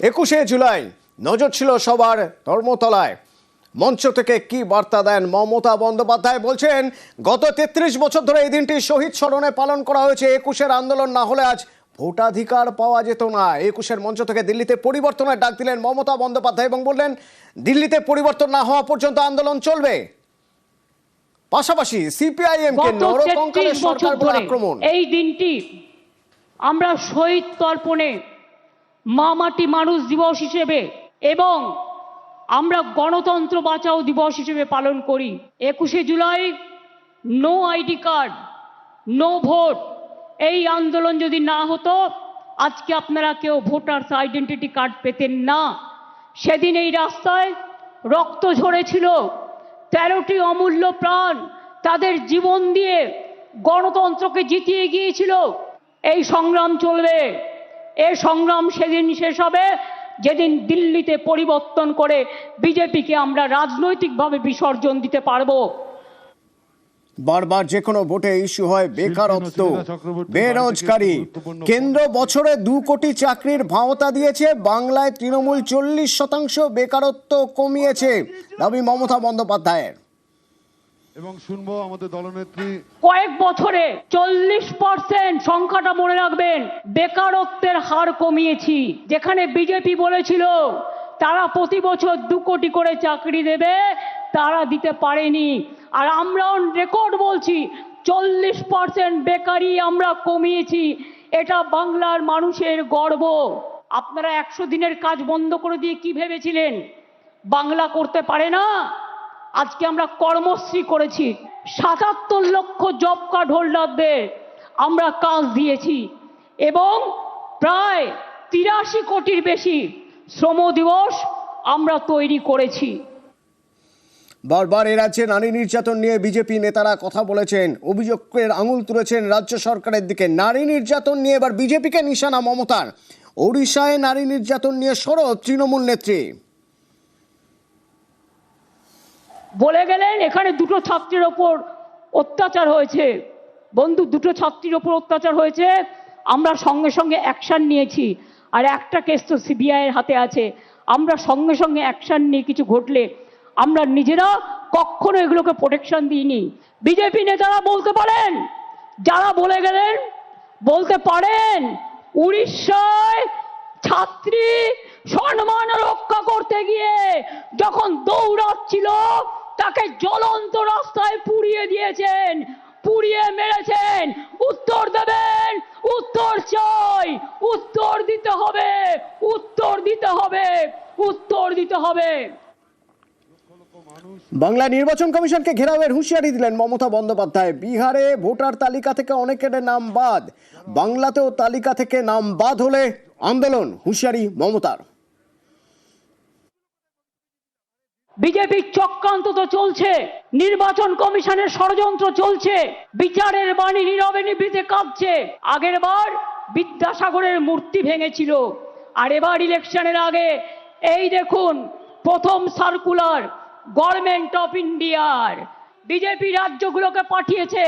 একুশে জুলাই নজর ছিল সবার ধর্মতলায়। মঞ্চ থেকে কি বার্তা দেন মমতা বন্দ্যোপাধ্যায়? বলছেন গত তেত্রিশ বছর ধরে এই দিনটি শহীদ স্মরণে পালন করা হয়েছে। একুশের আন্দোলন না হলে আজ ভোটাধিকার পাওয়া যেত না। একুশের মঞ্চ থেকে দিল্লিতে পরিবর্তনের ডাক দিলেন মমতা বন্দ্যোপাধ্যায় এবং বললেন দিল্লিতে পরিবর্তন না হওয়া পর্যন্ত আন্দোলন চলবে। পাশাপাশি সিপিআইএম কে নরকঙ্কালের সরকার আক্রমণ। এই দিনটি আমরা শহীদ তর্পণে মা মাটি মানুষ দিবস হিসেবে এবং আমরা গণতন্ত্র বাঁচাও দিবস হিসেবে পালন করি। একুশে July, no ID card, no vote. এই আন্দোলন যদি না হতো, আজকে আপনারা কেউ ভোটার্স আইডেন্টিটি কার্ড পেতেন না। সেদিন এই রাস্তায় রক্ত ঝরেছিল। তেরোটি অমূল্য প্রাণ তাদের জীবন দিয়ে গণতন্ত্রকে জিতিয়ে গিয়েছিল। এই সংগ্রাম চলবে। এই সংগ্রাম সেদিন শেষ হবে। যেদিন দিল্লিতে পরিবর্তন করে বিজেপিকে আমরা রাজনৈতিকভাবে বিসর্জন দিতে পারব। বারবার যে কোনো ভোটে ইস্যু হয় বেকারত্ব বেরোজগারি। কেন্দ্র বছরে দু কোটি চাকরির ভাওতা দিয়েছে বাংলায় তৃণমূল চল্লিশ শতাংশ বেকারত্ব কমিয়েছে। দাবি মমতা বন্দ্যোপাধ্যায়ের। এবং শুনব আমাদের দলনেত্রী। কয়েক বছরে চল্লিশ পার্সেন্ট সংখ্যাটা মনে রাখবেন, বেকারত্বের হার কমিয়েছি। যেখানে বিজেপি বলেছিল, তারা প্রতি বছর দু কোটি করে চাকরি দেবে, তারা দিতে পারেনি। আর আমরাও রেকর্ড বলছি, চল্লিশ পার্সেন্ট বেকারি আমরা কমিয়েছি। এটা বাংলার মানুষের গর্ব। আপনারা একশো দিনের কাজ বন্ধ করে দিয়ে কি ভেবেছিলেন? বাংলা করতে পারে না? আজকে আমরা কর্মশ্রী করেছি। সাতাত্তর লক্ষ জব কার্ড হোল্ডারদের আমরা কাজ দিয়েছি এবং প্রায় তিরাশি কোটির বেশি শ্রম দিবস আমরা তৈরি করেছি। বারবার এ রাজ্যে নারী নির্যাতন নিয়ে বিজেপি নেতারা কথা বলেছেন। অভিযোগের আঙুল তুলেছেন রাজ্য সরকারের দিকে। নারী নির্যাতন নিয়ে এবার বিজেপিকে নিশানা মমতার। ওড়িশায় নারী নির্যাতন নিয়ে সরব তৃণমূল নেত্রী। বলে গেলেন, এখানে দুটো ছাত্রের ওপর অত্যাচার হয়েছে। বন্ধু, দুটো ছাত্রীর ওপর অত্যাচার হয়েছে। আমরা সঙ্গে সঙ্গে অ্যাকশন নিয়েছি। আর একটা কেস তো সিবিআইয়ের হাতে আছে। আমরা সঙ্গে সঙ্গে অ্যাকশন নিয়ে কিছু ঘটলে আমরা নিজেরা কখনো এগুলোকে প্রোটেকশন দিইনি। বিজেপি নেতারা বলতে পারেন, যারা বলে গেলেন, বলতে পারেন, উড়িষ্যায় ছাত্রী সম্মান রক্ষা করতে গিয়ে যখন দৌড়াচ্ছিল তাকে জ্বলন্ত রাস্তায় পুড়িয়ে দিয়েছেন, পুড়িয়ে মেরেছেন। উত্তর দেবেন, উত্তর চাই, উত্তর দিতে হবে, উত্তর দিতে হবে, উত্তর দিতে হবে। বাংলা নির্বাচন কমিশনকে ঘেরাওয়ের হুঁশিয়ারি দিলেন মমতা বন্দ্যোপাধ্যায়। বিহারে ভোটার তালিকা থেকে অনেকের নাম বাদ। বাংলাতেও তালিকা থেকে নাম বাদ হলে আন্দোলন, হুঁশিয়ারি মমতার। বিজেপির চক্রান্ত তো চলছে, নির্বাচন কমিশনের ষড়যন্ত্র চলছে, বিচারের বাণী নীরবে নিভৃতে কাঁপছে। আগের বার বিদ্যাসাগরের মূর্তি ভেঙেছিল, আর এবার ইলেকশনের আগে, এই দেখুন, প্রথম সার্কুলার, গভর্নমেন্ট অফ ইন্ডিয়ার। বিজেপি রাজ্যগুলোকে পাঠিয়েছে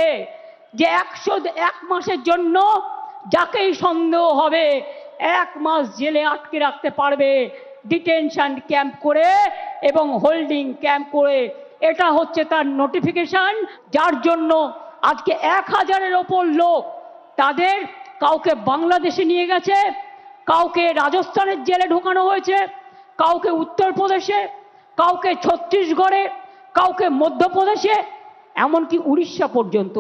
যে একশো, এক মাসের জন্য যাকেই সন্দেহ হবে, এক মাস জেলে আটকে রাখতে পারবে। ডিটেনশন ক্যাম্প করে এবং হোল্ডিং ক্যাম্প করে। এটা হচ্ছে তার নোটিফিকেশন যার জন্য আজকে এক হাজারের ওপর লোক তাদের কাউকে বাংলাদেশে নিয়ে গেছে, কাউকে রাজস্থানের জেলে ঢোকানো হয়েছে, কাউকে উত্তরপ্রদেশে, কাউকে ছত্তিশগড়ে, কাউকে মধ্যপ্রদেশে, এমনকি উড়িষ্যা পর্যন্ত।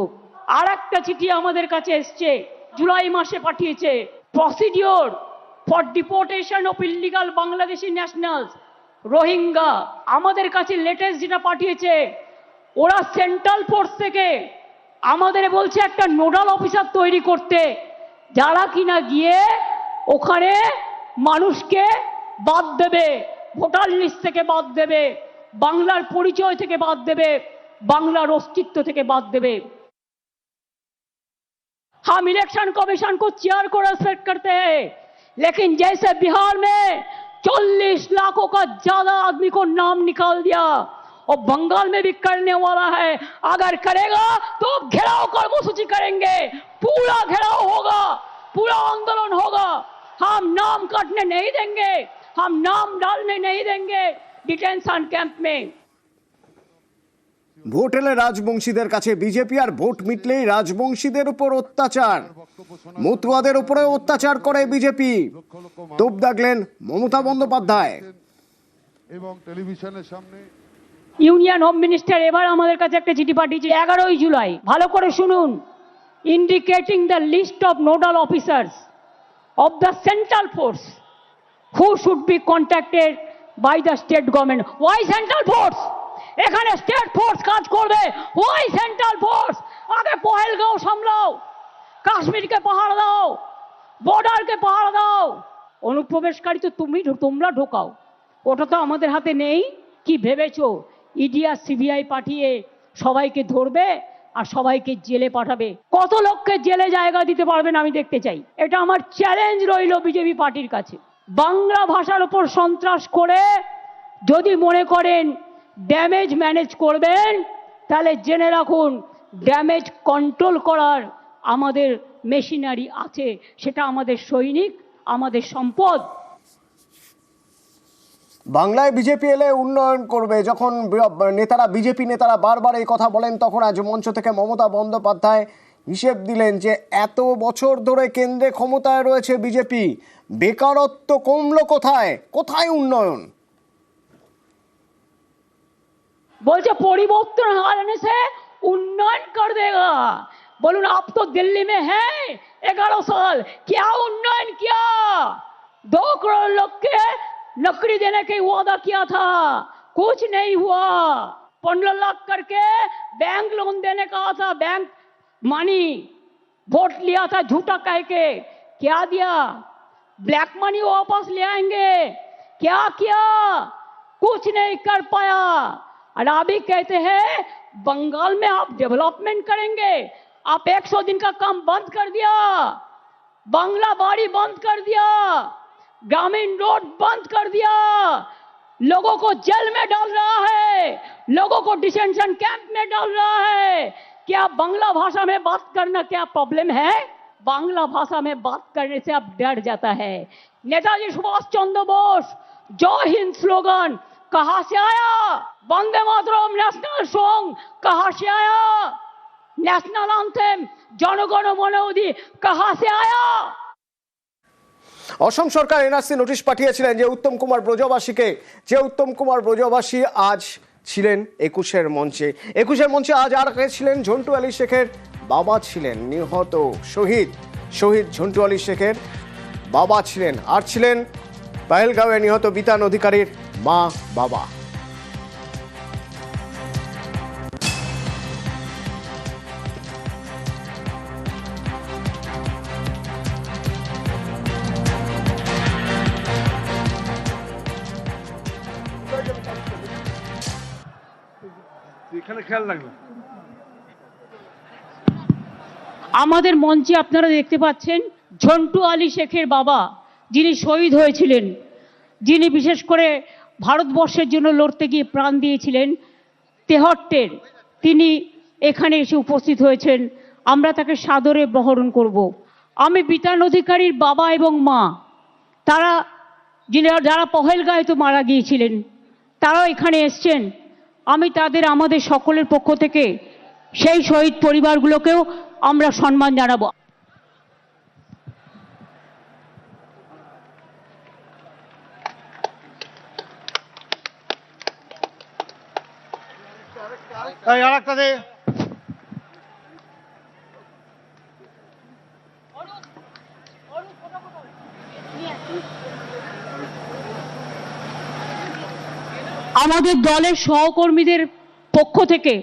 আর একটা চিঠি আমাদের কাছে এসছে, জুলাই মাসে পাঠিয়েছে। Procedure for deportation of illegal Bangladeshi nationals Rohingya আমাদের কাছে লেটেস্ট যেটা পাঠিয়েছে ওরা সেন্ট্রাল ফোর্স থেকে আমাদের বলছে একটা নোডাল অফিসার তৈরি করতে যারা কিনা গিয়ে ওখানে মানুষকে বাদ দেবে ভোটার লিস্ট থেকে বাদ দেবে বাংলার পরিচয় থেকে বাদ দেবে বাংলার অস্তিত্ব থেকে বাদ देवे हम इलेक्शन कमीशन को चेयर को रेस्पेक्ट करते हैं लेकिन जैसे बिहार में 40 लाखों का ज़्यादा आदमी को नाम निकाल दिया, और बंगाल में भी करने वाला है, अगर करेगा तो घेराव कर्मसूची करेंगे। पूरा घेराव होगा, पूरा आंदोलन होगा। हम नाम काटने नहीं देंगे, हम नाम डालने नहीं देंगे। डिटेंशन कैंप में ভোট এলে রাজবংশীদের কাছে বিজেপি আর ভোট মিটলেই রাজবংশীদের উপর অত্যাচার। মতুয়াদের উপরে অত্যাচার করে বিজেপি। তোপ দাগলেন মমতা বন্দ্যোপাধ্যায়। এবং টেলিভিশনের সামনে ইউনিয়ন হোম মিনিস্টার এবার আমাদের কাছে একটা চিঠি পাঠিয়েছে এগারোই জুলাই। ভালো করে শুনুন। Indicating the list of nodal officers of the central force who should be contacted by the state government why central force এখানে স্টেট ফোর্স কাজ করবে। ওই সেন্ট্রাল ফোর্স আগে পহেলগাঁও সামলাও। কাশ্মীরকে পাহাড় দাও। বর্ডারকে পাহাড় দাও। অনুপ্রবেশকারী তো তুমি তোমরা ঢোকাও। ওটা তো আমাদের হাতে নেই। কি ভেবেছো? ইডি আর সিবিআই পাঠিয়ে সবাইকে ধরবে আর সবাইকে জেলে পাঠাবে। কত লোককে জেলে জায়গা দিতে পারবেন আমি দেখতে চাই। এটা আমার চ্যালেঞ্জ রইল বিজেপি পার্টির কাছে। বাংলা ভাষার উপর সন্ত্রাস করে যদি মনে করেন ড্যামেজ ম্যানেজ করবেন, তাহলে জেনে রাখুন ড্যামেজ কন্ট্রোল করার আমাদের মেশিনারি আছে, সেটা আমাদের সৈনিক, আমাদের সম্পদ। বাংলায় বিজেপি এলে উন্নয়ন করবে, যখন নেতারা, বিজেপি নেতারা বারবার এই কথা বলেন, তখন আজ মঞ্চ থেকে মমতা বন্দ্যোপাধ্যায় হিসেব দিলেন যে, এত বছর ধরে কেন্দ্রে ক্ষমতায় রয়েছে বিজেপি, বেকারত্ব কমলো কোথায়? কোথায় উন্নয়ন? बोलते परिवर्तन आने से उन्नयन कर देगा। बोलून आप तो दिल्ली में हैं ग्यारह साल, क्या उन्नयन किया? दो करोड़ लोग के नौकरी देने के वादा किया था, कुछ नहीं हुआ। पंद्रह लाख करके बैंक लोन देने का था, बैंक मनी, वोट लिया था, झूठा कह के। क्या दिया? ब्लैक मनी वापस ले आएँगे। क्या किया? कुछ नहीं कर पाया। अभी कहते हैं, बंगाल में आप डेवलपमेंट करेंगे। आप 100 दिन का काम बंद कर दिया। बांग्ला बाड़ी बंद कर दिया। ग्रामीण रोड बंद कर दिया। लोगों को जेल में डाल रहा है। लोगों को डिटेंशन कैंप में डाल रहा है। क्या बांग्ला भाषा में बात करना क्या प्रॉब्लम है? बांग्ला भाषा में बात करने से आप डर जाता है। नेताजी सुभाष चंद्र बोस, जय हिंद स्लोगन। कहाँ से आया वंदे मातरम नेशनल सॉन्ग कहाँ से आया नेशनल एंथम जनगण मन उदी कहाँ से आया অসম সরকার এনআরসি নোটিশ পাঠিয়েছিলেন যে উত্তম কুমার ব্রজবাসীকে যে উত্তম কুমার ব্রজবাসী আজ ছিলেন একুশের মঞ্চে একুশের মঞ্চে আজ আর কে ছিলেন ঝন্টু আলী শেখের বাবা ছিলেন নিহত শহীদ শহীদ ঝন্টু আলী শেখের বাবা ছিলেন আর ছিলেন পাহেলগাঁওয়ে নিহত বিতান অধিকারীর মা বাবা এখানে খেয়াল রাখবেন আমাদের মঞ্চে আপনারা দেখতে পাচ্ছেন ঝন্টু আলী শেখের বাবা। যিনি শহীদ হয়েছিলেন, যিনি বিশেষ করে ভারতবর্ষের জন্য লড়তে গিয়ে প্রাণ দিয়েছিলেন, তেহট্টের, তিনি এখানে এসে উপস্থিত হয়েছেন। আমরা তাকে সাদরে বহরণ করব। আমি বিতান অধিকারীর বাবা এবং মা। তারা যিনি যারা পহেলগাঁয়ে তো মারা গিয়েছিলেন, তারাও এখানে এসছেন। আমি তাদের, আমাদের সকলের পক্ষ থেকে সেই শহীদ পরিবারগুলোকেও আমরা সম্মান জানাব। এই দে আমাদের দলের সহকর্মীদের পক্ষ থেকে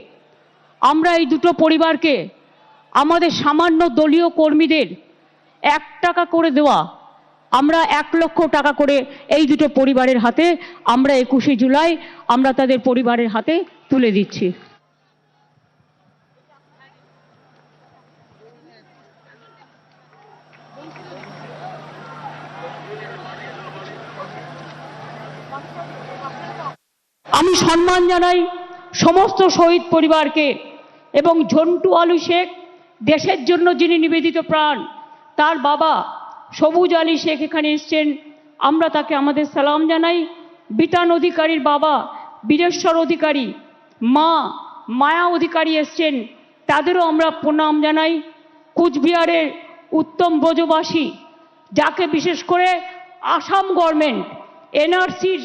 আমরা এই দুটো পরিবারকে আমাদের সামান্য দলীয় কর্মীদের এক টাকা করে দেওয়া, আমরা এক লক্ষ টাকা করে এই দুটো পরিবারের হাতে আমরা একুশে জুলাই আমরা তাদের পরিবারের হাতে তুলে দিচ্ছি। আমি সম্মান জানাই সমস্ত শহীদ পরিবারকে এবং ঝন্টু আলু শেখ, দেশের জন্য যিনি নিবেদিত প্রাণ, তার বাবা সবুজ আলী শেখ এখানে এসছেন। আমরা তাকে আমাদের সালাম জানাই। বিতান অধিকারীর বাবা বীরেশ্বর অধিকারী, মা মায়া অধিকারী এসছেন। তাদেরও আমরা প্রণাম জানাই। কুচবিহারের উত্তম ব্রজবাসী, যাকে বিশেষ করে আসাম গভর্নমেন্ট, এনআরসির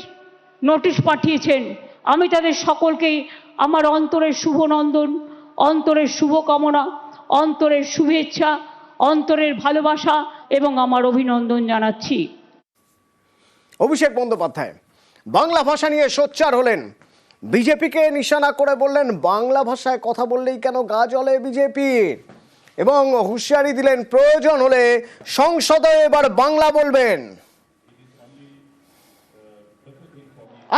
নোটিশ পাঠিয়েছেন। আমি তাদের সকলকেই আমার অন্তরের শুভনন্দন, অন্তরের শুভকামনা, অন্তরের শুভেচ্ছা, অন্তরের ভালোবাসা এবং আমার অভিনন্দন জানাচ্ছি। অভিষেক বন্দ্যোপাধ্যায়, বাংলা ভাষা নিয়ে সোচ্চার হলেন। বিজেপিকে নিশানা করে বললেন, বাংলা ভাষায় কথা বললেই কেন গা জ্বলে বিজেপি? এবং হুঁশিয়ারি দিলেন, প্রয়োজন হলে সংসদে এবার বাংলা বলবেন।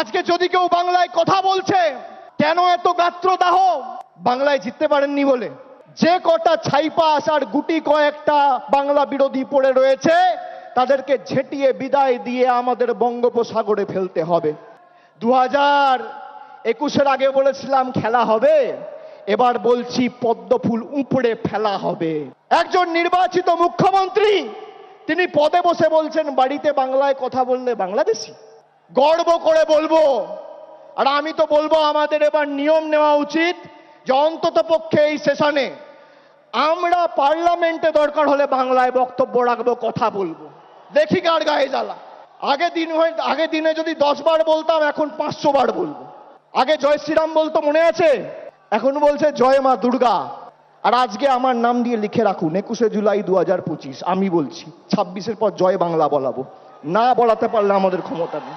আজকে যদি কেউ বাংলায় কথা বলছে, কেন এত গাত্রদাহ? বাংলায় জিততে পারেননি বলে। যে কটা ছাইপাস আর গুটি কয়েকটা বাংলা বিরোধী পড়ে রয়েছে, তাদেরকে ঝেঁটিয়ে বিদায় দিয়ে আমাদের বঙ্গোপসাগরে ফেলতে হবে। দু হাজার একুশের আগে বলেছিলাম খেলা হবে, এবার বলছি পদ্মফুল উপড়ে ফেলা হবে। একজন নির্বাচিত মুখ্যমন্ত্রী, তিনি পদে বসে বলছেন, বাড়িতে বাংলায় কথা বললে বাংলাদেশি? গর্ব করে বলব, আর আমি তো বলব আমাদের এবার নিয়ম নেওয়া উচিত যে অন্তত পক্ষে এই সেশনে আমরা পার্লামেন্টে দরকার হলে বাংলায় বক্তব্য রাখব, কথা বলব। দেখি কার গায়ে জ্বালা। আগে দিন হয়, আগে দিনে যদি দশ বার বলতাম, এখন পাঁচশো বার বলব। আগে জয় শ্রীরাম বলতো মনে আছে? এখন বলছে, জয় মা দুর্গা। আর আজকে আমার নাম দিয়ে লিখে রাখুন, একুশে জুলাই দু হাজার পঁচিশ। আমি বলছি, ছাব্বিশের পর জয় বাংলা বলাবো। না বলাতে পারলে আমাদের ক্ষমতা নেই।